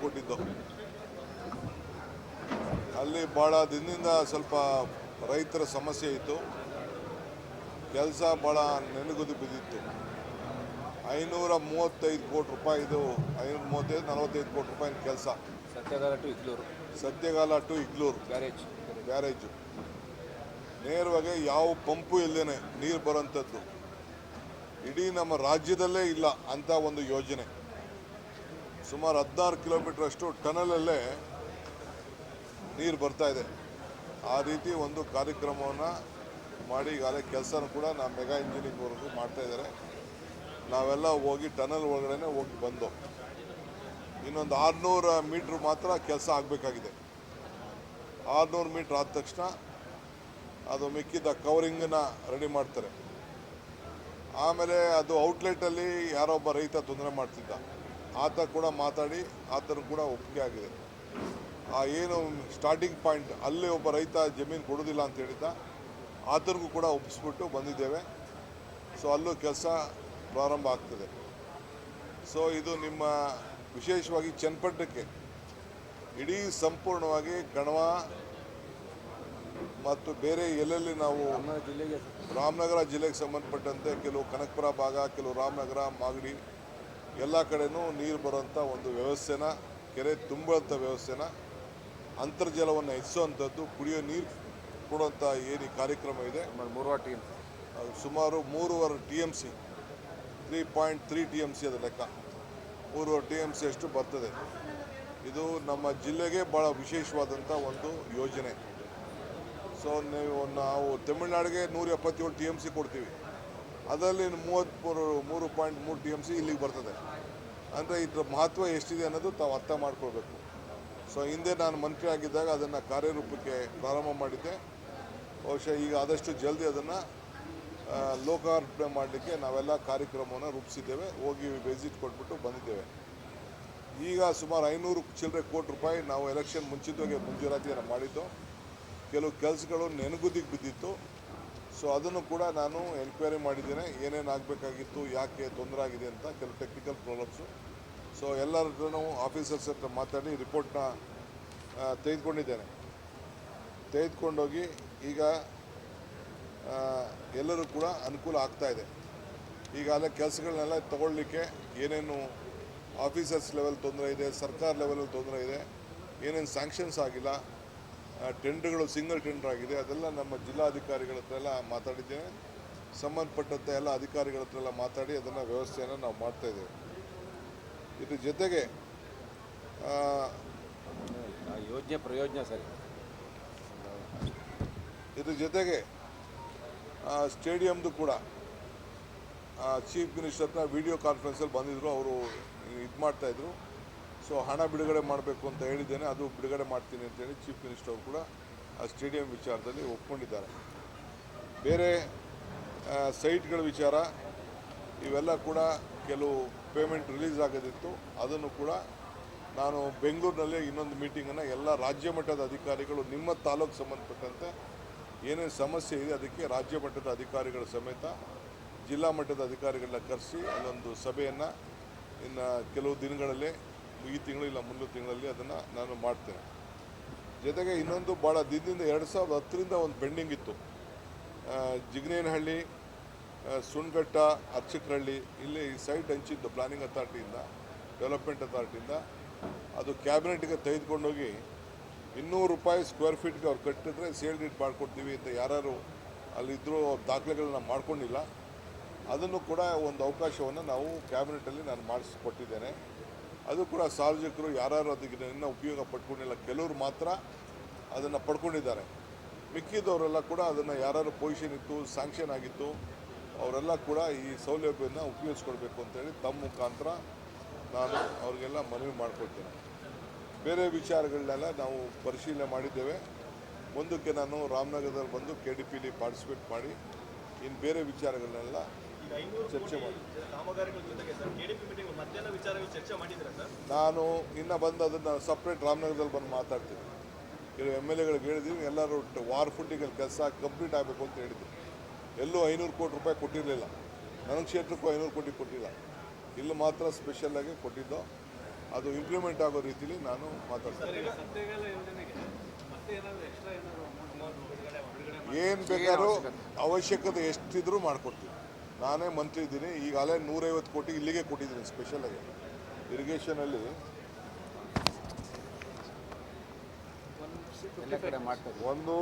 ಭೇಟಿ ಕೊಟ್ಟಿದ್ದು ಅಲ್ಲಿ ಭಾಳ ದಿನದಿಂದ ಸ್ವಲ್ಪ ರೈತರ ಸಮಸ್ಯೆ ಇತ್ತು. ಕೆಲಸ ಭಾಳ ನೆನಗುದು ಬಿದ್ದಿತ್ತು. ಐನೂರ ಮೂವತ್ತೈದು ಕೋಟಿ ರೂಪಾಯಿದು ಐನೂರ ಮೂವತ್ತೈದು ನಲವತ್ತೈದು ಕೋಟಿ ರೂಪಾಯಿನ ಕೆಲಸ. Sathyagala to Igluru. Sathyagala to Igluru. Barrage barrage ನೇರವಾಗಿ ಯಾವ ಪಂಪು ಇಲ್ಲದೇನೆ ನೀರು ಬರೋಂಥದ್ದು ಇಡೀ ನಮ್ಮ ರಾಜ್ಯದಲ್ಲೇ ಇಲ್ಲ ಅಂತ ಒಂದು ಯೋಜನೆ. ಸುಮಾರು ಹದಿನಾರು ಕಿಲೋಮೀಟರ್ ಅಷ್ಟು ಟನಲಲ್ಲೇ ನೀರು ಬರ್ತಾ ಇದೆ. ಆ ರೀತಿ ಒಂದು ಕಾರ್ಯಕ್ರಮವನ್ನು ಮಾಡಿ ಈಗಾಗಲೇ ಕೆಲಸನೂ ಕೂಡ ನಾವು ಮೆಗಾ ಇಂಜಿನಿಯರಿಂಗ್ ವರ್ಗು ಮಾಡ್ತಾ ಇದ್ದಾರೆ. ನಾವೆಲ್ಲ ಹೋಗಿ ಟನಲ್ ಒಳಗಡೆ ಹೋಗಿ ಬಂದು ಇನ್ನೊಂದು ಆರುನೂರು ಮೀಟ್ರ್ ಮಾತ್ರ ಕೆಲಸ ಆಗಬೇಕಾಗಿದೆ. ಆರುನೂರು ಮೀಟ್ರ್ ಆದ ತಕ್ಷಣ ಅದು ಮಿಕ್ಕಿದ ಕವರಿಂಗನ್ನ ರೆಡಿ ಮಾಡ್ತಾರೆ. ಆಮೇಲೆ ಅದು ಔಟ್ಲೆಟಲ್ಲಿ ಯಾರೊಬ್ಬ ರೈತ ತೊಂದರೆ ಮಾಡ್ತಿದ್ದ. ಆತ ಕೂಡ ಮಾತಾಡಿ ಆತನು ಕೂಡ ಒಪ್ಪಿಗೆ ಆಗಿದೆ. ಆ ಏನು ಸ್ಟಾರ್ಟಿಂಗ್ ಪಾಯಿಂಟ್ ಅಲ್ಲೇ ಒಬ್ಬ ರೈತ ಜಮೀನು ಕೊಡೋದಿಲ್ಲ ಅಂತ ಹೇಳಿದ್ದ. ಆತನಿಗೂ ಕೂಡ ಒಪ್ಪಿಸ್ಬಿಟ್ಟು ಬಂದಿದ್ದೇವೆ. ಸೊ ಅಲ್ಲೂ ಕೆಲಸ ಪ್ರಾರಂಭ ಆಗ್ತದೆ. ಸೊ ಇದು ನಿಮ್ಮ ವಿಶೇಷವಾಗಿ ಚನ್ನಪಟ್ಟಣಕ್ಕೆ ಇಡೀ ಸಂಪೂರ್ಣವಾಗಿ ಕಣವ ಮತ್ತು ಬೇರೆ ಎಲ್ಲೆಲ್ಲಿ ನಾವು ಜಿಲ್ಲೆಗೆ ರಾಮನಗರ ಜಿಲ್ಲೆಗೆ ಸಂಬಂಧಪಟ್ಟಂತೆ ಕೆಲವು ಕನಕಪುರ ಭಾಗ ಕೆಲವು ರಾಮನಗರ ಮಾಗಡಿ ಎಲ್ಲ ಕಡೆನೂ ನೀರು ಬರುವಂಥ ಒಂದು ವ್ಯವಸ್ಥೆನ ಕೆರೆ ತುಂಬುವಂಥ ವ್ಯವಸ್ಥೆನ ಅಂತರ್ಜಲವನ್ನು ಹೆಚ್ಚಿಸುವಂಥದ್ದು ಕುಡಿಯೋ ನೀರು ಕೊಡುವಂಥ ಏನು ಈ ಕಾರ್ಯಕ್ರಮ ಇದೆ. ಮೂರುವರೆ ಟಿ ಅದು ಸುಮಾರು ಮೂರುವರೆ T M C three point three T M C ಅದು ಲೆಕ್ಕ. ಮೂರುವರೆ ಟಿ ಎಂ ಸಿ ಅಷ್ಟು ಬರ್ತದೆ. ಇದು ನಮ್ಮ ಜಿಲ್ಲೆಗೆ ಭಾಳ ವಿಶೇಷವಾದಂಥ ಒಂದು ಯೋಜನೆ. ಸೊ ನೀವು ನಾವು ತಮಿಳ್ನಾಡಿಗೆ ನೂರ ಎಪ್ಪತ್ತೇಳು ಟಿ ಎಂ ಸಿ ಕೊಡ್ತೀವಿ. ಅದರಲ್ಲಿ ಮೂವತ್ತ್ಮೂರು ಮೂರು ಪಾಯಿಂಟ್ ಮೂರು ಟಿ ಎಂ ಸಿ ಇಲ್ಲಿಗೆ ಬರ್ತದೆ. ಅಂದರೆ ಇದರ ಮಹತ್ವ ಎಷ್ಟಿದೆ ಅನ್ನೋದು ತಾವು ಅರ್ಥ ಮಾಡ್ಕೊಳ್ಬೇಕು. ಸೊ ಹಿಂದೆ ನಾನು ಮಂತ್ರಿ ಆಗಿದ್ದಾಗ ಅದನ್ನು ಕಾರ್ಯರೂಪಕ್ಕೆ ಪ್ರಾರಂಭ ಮಾಡಿದ್ದೆ. ಬಹುಶಃ ಈಗ ಆದಷ್ಟು ಜಲ್ದಿ ಅದನ್ನು ಲೋಕಾರ್ಪಣೆ ಮಾಡಲಿಕ್ಕೆ ನಾವೆಲ್ಲ ಕಾರ್ಯಕ್ರಮವನ್ನು ರೂಪಿಸಿದ್ದೇವೆ. ಹೋಗಿ ವಿಸಿಟ್ ಕೊಟ್ಬಿಟ್ಟು ಬಂದಿದ್ದೇವೆ. ಈಗ ಸುಮಾರು ಐನೂರು ಚಿಲ್ಲರೆ ಕೋಟಿ ರೂಪಾಯಿ ನಾವು ಎಲೆಕ್ಷನ್ ಮುಂಚಿತವಾಗಿ ಮಂಜೂರಾತಿಯನ್ನು ಮಾಡಿದ್ದು. ಕೆಲವು ಕೆಲಸಗಳು ನೆನಗುದಿಗೆ ಬಿದ್ದಿತ್ತು. ಸೊ ಅದನ್ನು ಕೂಡ ನಾನು ಎನ್ಕ್ವೈರಿ ಮಾಡಿದ್ದೇನೆ, ಏನೇನು ಆಗಬೇಕಾಗಿತ್ತು, ಯಾಕೆ ತೊಂದರೆ ಆಗಿದೆ ಅಂತ ಕೆಲವು ಟೆಕ್ನಿಕಲ್ ಪ್ರಾಬ್ಲಮ್ಸು ಸೊ ಎಲ್ಲರ ಆಫೀಸರ್ಸ್ ಹತ್ರ ಮಾತಾಡಿ ರಿಪೋರ್ಟ್ನ ತೆಗೆದುಕೊಂಡಿದ್ದೇನೆ. ತೆಗೆದುಕೊಂಡೋಗಿ ಈಗ ಎಲ್ಲರೂ ಕೂಡ ಅನುಕೂಲ ಆಗ್ತಾ ಇದೆ. ಈಗಾಗಲೇ ಕೆಲಸಗಳನ್ನೆಲ್ಲ ತಗೊಳ್ಳಿಕ್ಕೆ ಏನೇನು ಆಫೀಸರ್ಸ್ ಲೆವೆಲ್ ತೊಂದರೆ ಇದೆ, ಸರ್ಕಾರ ಲೆವೆಲಲ್ಲಿ ತೊಂದರೆ ಇದೆ, ಏನೇನು ಸ್ಯಾಂಕ್ಷನ್ಸ್ ಆಗಿಲ್ಲ ಟೆಂಡರ್ಗಳು ಸಿಂಗಲ್ ಟೆಂಡರ್ ಆಗಿದೆ ಅದೆಲ್ಲ ನಮ್ಮ ಜಿಲ್ಲಾಧಿಕಾರಿಗಳ ಹತ್ರ ಎಲ್ಲ ಮಾತಾಡಿದ್ದೇನೆ ಸಂಬಂಧಪಟ್ಟಂಥ ಎಲ್ಲ ಅಧಿಕಾರಿಗಳ ಹತ್ರ ಎಲ್ಲ ಮಾತಾಡಿ ಅದನ್ನು ವ್ಯವಸ್ಥೆಯನ್ನು ನಾವು ಮಾಡ್ತಾ ಇದ್ದೇವೆ. ಇದ್ರ ಜೊತೆಗೆ ಯೋಜನೆ ಪ್ರಯೋಜನ ಸರಿ. ಇದ್ರ ಜೊತೆಗೆ ಸ್ಟೇಡಿಯಮ್ದು ಕೂಡ ಚೀಫ್ ಮಿನಿಸ್ಟರ್ನ ವಿಡಿಯೋ ಕಾನ್ಫರೆನ್ಸಲ್ಲಿ ಬಂದಿದ್ದರು ಅವರು ಇದು ಮಾಡ್ತಾಯಿದ್ರು ಸೊ ಹಣ ಬಿಡುಗಡೆ ಮಾಡಬೇಕು ಅಂತ ಹೇಳಿದ್ದೇನೆ. ಅದು ಬಿಡುಗಡೆ ಮಾಡ್ತೀನಿ ಅಂತೇಳಿ ಚೀಫ್ ಮಿನಿಸ್ಟರ್ ಅವರು ಕೂಡ ಆ ಸ್ಟೇಡಿಯಂ ವಿಚಾರದಲ್ಲಿ ಒಪ್ಕೊಂಡಿದ್ದಾರೆ. ಬೇರೆ ಸೈಟ್ಗಳ ವಿಚಾರ, ಇವೆಲ್ಲ ಕೂಡ ಕೆಲವು ಪೇಮೆಂಟ್ ರಿಲೀಸ್ ಆಗೋದಿತ್ತು. ಅದನ್ನು ಕೂಡ ನಾನು ಬೆಂಗಳೂರಿನಲ್ಲಿ ಇನ್ನೊಂದು ಮೀಟಿಂಗನ್ನು ಎಲ್ಲ ರಾಜ್ಯ ಮಟ್ಟದ ಅಧಿಕಾರಿಗಳು, ನಿಮ್ಮ ತಾಲೂಕು ಸಂಬಂಧಪಟ್ಟಂತೆ ಏನೇನು ಸಮಸ್ಯೆ ಇದೆ ಅದಕ್ಕೆ ರಾಜ್ಯ ಮಟ್ಟದ ಅಧಿಕಾರಿಗಳ ಸಮೇತ, ಜಿಲ್ಲಾ ಮಟ್ಟದ ಅಧಿಕಾರಿಗಳನ್ನ ಕರೆಸಿ, ಅಲ್ಲೊಂದು ಸಭೆಯನ್ನು ಇನ್ನು ಕೆಲವು ದಿನಗಳಲ್ಲೇ ಈ ತಿಂಗಳು ಇಲ್ಲ ಮುಂದಿನ ತಿಂಗಳಲ್ಲಿ ಅದನ್ನು ನಾನು ಮಾಡ್ತೇನೆ. ಜೊತೆಗೆ ಇನ್ನೊಂದು ಭಾಳ ದಿನದಿಂದ ಎರಡು ಸಾವಿರದ ಹತ್ತರಿಂದ ಒಂದು ಪೆಂಡಿಂಗ್ ಇತ್ತು. ಜಿಗ್ನೇನಹಳ್ಳಿ ಇಲ್ಲಿ ಅರ್ಚಕರಹಳ್ಳಿ, ಇಲ್ಲಿ ಸೈಟ್ ಹಂಚಿದ್ದು ಪ್ಲಾನಿಂಗ್ ಅಥಾರಿಟಿಯಿಂದ ಡೆವಲಪ್ಮೆಂಟ್ ಅಥಾರಿಟಿಯಿಂದ ಅದು ಕ್ಯಾಬಿನೆಟ್ಗೆ ತೆಗೆದುಕೊಂಡೋಗಿ ಇನ್ನೂರು ರೂಪಾಯಿ ಸ್ಕ್ವೇರ್ ಫೀಟ್ಗೆ ಅವ್ರು ಕಟ್ಟಿದ್ರೆ ಸೇಲ್ ಡೀಟ್ ಮಾಡಿಕೊಡ್ತೀವಿ ಅಂತ ಯಾರು ಅಲ್ಲಿದ್ದರೂ ದಾಖಲೆಗಳನ್ನ ಮಾಡ್ಕೊಂಡಿಲ್ಲ. ಅದನ್ನು ಕೂಡ ಒಂದು ಅವಕಾಶವನ್ನು ನಾವು ಕ್ಯಾಬಿನೆಟಲ್ಲಿ ನಾನು ಮಾಡಿಸ್ಕೊಟ್ಟಿದ್ದೇನೆ. ಅದು ಕೂಡ ಸಾರ್ವಜನಿಕರು ಯಾರು ಅದಕ್ಕೆ ಇನ್ನೂ ಉಪಯೋಗ ಪಡ್ಕೊಂಡಿಲ್ಲ. ಕೆಲವರು ಮಾತ್ರ ಅದನ್ನು ಪಡ್ಕೊಂಡಿದ್ದಾರೆ. ಮಿಕ್ಕಿದವರೆಲ್ಲ ಕೂಡ ಅದನ್ನು ಯಾರು ಪೊಸಿಷನ್ ಇತ್ತು ಸ್ಯಾಂಕ್ಷನ್ ಆಗಿತ್ತು ಅವರೆಲ್ಲ ಕೂಡ ಈ ಸೌಲಭ್ಯವನ್ನು ಉಪಯೋಗಿಸ್ಕೊಡ್ಬೇಕು ಅಂತೇಳಿ ತಮ್ಮ ಮುಖಾಂತರ ನಾನು ಅವರಿಗೆಲ್ಲ ಮನವಿ ಮಾಡ್ಕೊಳ್ತೇನೆ. ಬೇರೆ ವಿಚಾರಗಳನ್ನೆಲ್ಲ ನಾವು ಪರಿಶೀಲನೆ ಮಾಡಿದ್ದೇವೆ. ಮುಂದಕ್ಕೆ ನಾನು ರಾಮನಗರದಲ್ಲಿ ಬಂದು ಕೆ ಡಿ ಪಿಲಿ ಪಾರ್ಟಿಸಿಪೇಟ್ ಮಾಡಿ ಇನ್ನು ಬೇರೆ ವಿಚಾರಗಳನ್ನೆಲ್ಲ ಚರ್ಚೆ ಮಾಡಿ. ನಾನು ಇನ್ನು ಬಂದು ಅದನ್ನು ಸಪ್ರೇಟ್ ರಾಮನಗರದಲ್ಲಿ ಬಂದು ಮಾತಾಡ್ತೀನಿ. ಕೆಲವು ಎಂ ಎಲ್ ಎಗಳಿಗೆ ಹೇಳಿದ್ದೀನಿ ಎಲ್ಲರೂ ವಾರ್ ಫುಟ್ಟಿಗೆ ಕೆಲಸ ಕಂಪ್ಲೀಟ್ ಆಗಬೇಕು ಅಂತ ಹೇಳಿದ್ರು. ಎಲ್ಲೂ ಐನೂರು ಕೋಟಿ ರೂಪಾಯಿ ಕೊಟ್ಟಿರಲಿಲ್ಲ. ನನ್ನ ಕ್ಷೇತ್ರಕ್ಕೂ ಐನೂರು ಕೋಟಿ ಕೊಟ್ಟಿಲ್ಲ. ಇಲ್ಲಿ ಮಾತ್ರ ಸ್ಪೆಷಲ್ಲಾಗಿ ಕೊಟ್ಟಿದ್ದು. ಅದು ಇಂಪ್ಲಿಮೆಂಟ್ ಆಗೋ ರೀತಿಲಿ ನಾನು ಮಾತಾಡ್ತೀನಿ. ಏನು ಬೇಕಾದ್ರೂ ಅವಶ್ಯಕತೆ ಎಷ್ಟಿದ್ರೂ ಮಾಡಿಕೊಡ್ತೀನಿ ನಾನೇ ಮಂತ್ರಿ ಇದ್ದೀನಿ. ಈಗಾಗಲೇ ನೂರೈವತ್ತು ಕೋಟಿ ಇಲ್ಲಿಗೆ ಕೊಟ್ಟಿದ್ದೀನಿ ಸ್ಪೆಷಲಾಗಿ ಇರಿಗೇಷನಲ್ಲಿ ಒಂದು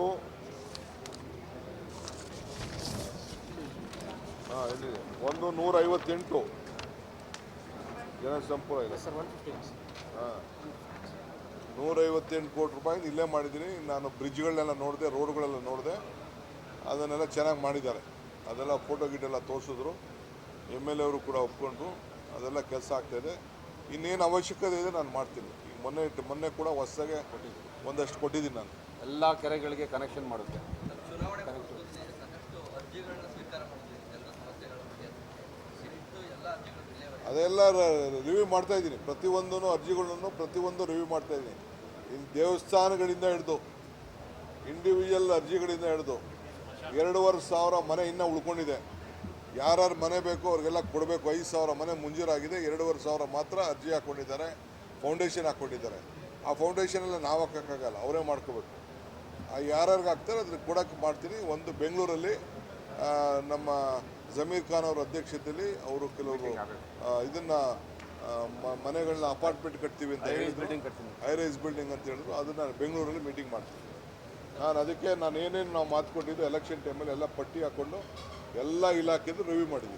ಹಾಂ ಇಲ್ಲಿ ಒಂದು ನೂರೈವತ್ತೆಂಟು. ಜನ ಸಂಪೂರ್ಣ ಇದೆ ಹಾಂ. ನೂರೈವತ್ತೆಂಟು ಕೋಟಿ ರೂಪಾಯಿ ಇಲ್ಲೇ ಮಾಡಿದ್ದೀನಿ. ನಾನು ಬ್ರಿಡ್ಜ್ಗಳನ್ನೆಲ್ಲ ನೋಡಿದೆ ರೋಡ್ಗಳೆಲ್ಲ ನೋಡಿದೆ. ಅದನ್ನೆಲ್ಲ ಚೆನ್ನಾಗಿ ಮಾಡಿದ್ದಾರೆ. ಅದೆಲ್ಲ ಫೋಟೋ ಗಿಟೆಲ್ಲ ತೋರಿಸಿದ್ರು. ಎಂ ಎಲ್ ಅವರು ಕೂಡ ಒಪ್ಕೊಂಡ್ರು ಅದೆಲ್ಲ ಕೆಲಸ ಆಗ್ತಾಯಿದೆ ಇನ್ನೇನು ಅವಶ್ಯಕತೆ ಇದೆ ನಾನು ಮಾಡ್ತೀನಿ. ಈಗ ಮೊನ್ನೆ ಮೊನ್ನೆ ಕೂಡ ಹೊಸದಾಗೆ ಒಂದಷ್ಟು ಕೊಟ್ಟಿದ್ದೀನಿ ನಾನು. ಎಲ್ಲ ಕೆರೆಗಳಿಗೆ ಕನೆಕ್ಷನ್ ಮಾಡುತ್ತೆ. ಅದೆಲ್ಲ ರಿವ್ಯೂ ಮಾಡ್ತಾ ಇದ್ದೀನಿ. ಪ್ರತಿಯೊಂದೂ ಅರ್ಜಿಗಳನ್ನು ಪ್ರತಿಯೊಂದು ರಿವ್ಯೂ ಮಾಡ್ತಾ ಇದ್ದೀನಿ. ಇಲ್ಲಿ ದೇವಸ್ಥಾನಗಳಿಂದ ಹಿಡಿದು ಇಂಡಿವಿಜುವಲ್ ಅರ್ಜಿಗಳಿಂದ ಹಿಡಿದು ಎರಡೂವರೆ ಸಾವಿರ ಮನೆ ಇನ್ನೂ ಉಳ್ಕೊಂಡಿದೆ. ಯಾರ್ಯಾರು ಮನೆ ಬೇಕೋ ಅವ್ರಿಗೆಲ್ಲ ಕೊಡಬೇಕು. ಐದು ಸಾವಿರ ಮನೆ ಮುಂಜೂರಾಗಿದೆ. ಎರಡೂವರೆ ಸಾವಿರ ಮಾತ್ರ ಅರ್ಜಿ ಹಾಕ್ಕೊಂಡಿದ್ದಾರೆ ಫೌಂಡೇಶನ್ ಹಾಕ್ಕೊಂಡಿದ್ದಾರೆ ಆ ಫೌಂಡೇಶನ್ ಎಲ್ಲ ನಾವು ಹಾಕೋಕ್ಕಾಗಲ್ಲ. ಅವರೇ ಮಾಡ್ಕೋಬೇಕು. ಆ ಯಾರ್ಯಾರಿಗೆ ಹಾಕ್ತಾರೆ ಅದನ್ನು ಕೊಡೋಕ್ಕೆ ಮಾಡ್ತೀನಿ. ಒಂದು ಬೆಂಗಳೂರಲ್ಲಿ ನಮ್ಮ ಜಮೀರ್ ಖಾನ್ ಅವರ ಅಧ್ಯಕ್ಷತೆಯಲ್ಲಿ ಅವರು ಕೆಲವರು ಇದನ್ನು ಮನೆಗಳನ್ನ ಅಪಾರ್ಟ್ಮೆಂಟ್ ಕಟ್ತೀವಿ ಅಂತ ಹೇಳಿದ್ರು. ಹೈರೈಸ್ ಬಿಲ್ಡಿಂಗ್ ಅಂತ ಹೇಳಿದ್ರು. ಅದನ್ನು ಬೆಂಗಳೂರಲ್ಲಿ ಮೀಟಿಂಗ್ ಮಾಡ್ತೀನಿ ನಾನು ಅದಕ್ಕೆ ನಾನು ಏನೇನು ನಾವು ಮಾತು ಕೊಟ್ಟಿದ್ದು ಎಲೆಕ್ಷನ್ ಟೈಮಲ್ಲಿ ಎಲ್ಲ ಪಟ್ಟಿ ಹಾಕ್ಕೊಂಡು ಎಲ್ಲ ಇಲಾಖೆದು ರಿವ್ಯೂ ಹೇಳ್ತಾರೆ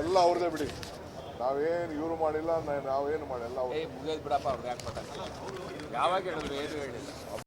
ಎಲ್ಲ ಅವ್ರದ್ದೇ ಬಿಡಿ. ನಾವೇನು ಇವರು ಮಾಡಿಲ್ಲ ನಾ- ನಾವೇನು ಮಾಡಿಲ್ಲ ಅವ್ರು ಬಿಡಪ್ಪ ಅವ್ರು ಯಾಕೆ ಮಾತಾಡ್ತಾರೆ? ಯಾವಾಗ ಹೇಳಿದ್ರು ಏನು ಹೇಳಿಲ್ಲ.